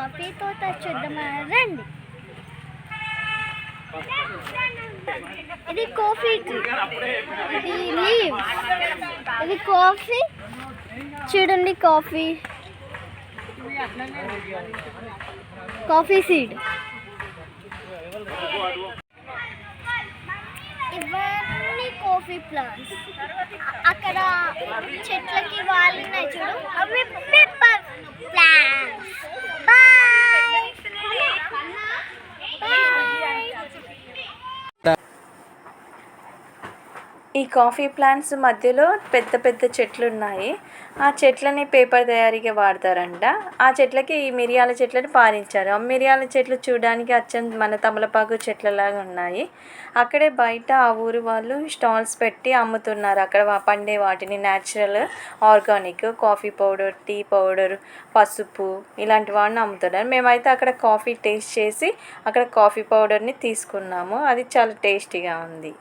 Coffee తోట చూద్దామా? రండి. ఇది కాఫీ ఇది కాఫీ. చూడండి కాఫీ. Coffee seed. ఇవన్నీ కాఫీ ప్లాంట్స్. అక్కడ చెట్ల ఈ కాఫీ ప్లాంట్స్ మధ్యలో పెద్ద పెద్ద చెట్లు ఉన్నాయి ఆ చెట్లని పేపర్ తయారీకి వాడతారంట. ఆ చెట్లకి ఈ మిరియాల చెట్లని పారించారు ఆ మిరియాల చెట్లు చూడడానికి అచ్చం మన తమలపాకు చెట్లలాగా ఉన్నాయి. అక్కడే బయట ఆ ఊరు వాళ్ళు స్టాల్స్ పెట్టి అమ్ముతున్నారు. అక్కడ పండే వాటిని natural organic coffee powder tea powder పసుపు ఇలాంటి వాడిని అమ్ముతున్నారు. మేమైతే అక్కడ కాఫీ టేస్ట్ చేసి అక్కడ కాఫీ పౌడర్ని తీసుకున్నాము. అది చాలా టేస్టీగా ఉంది.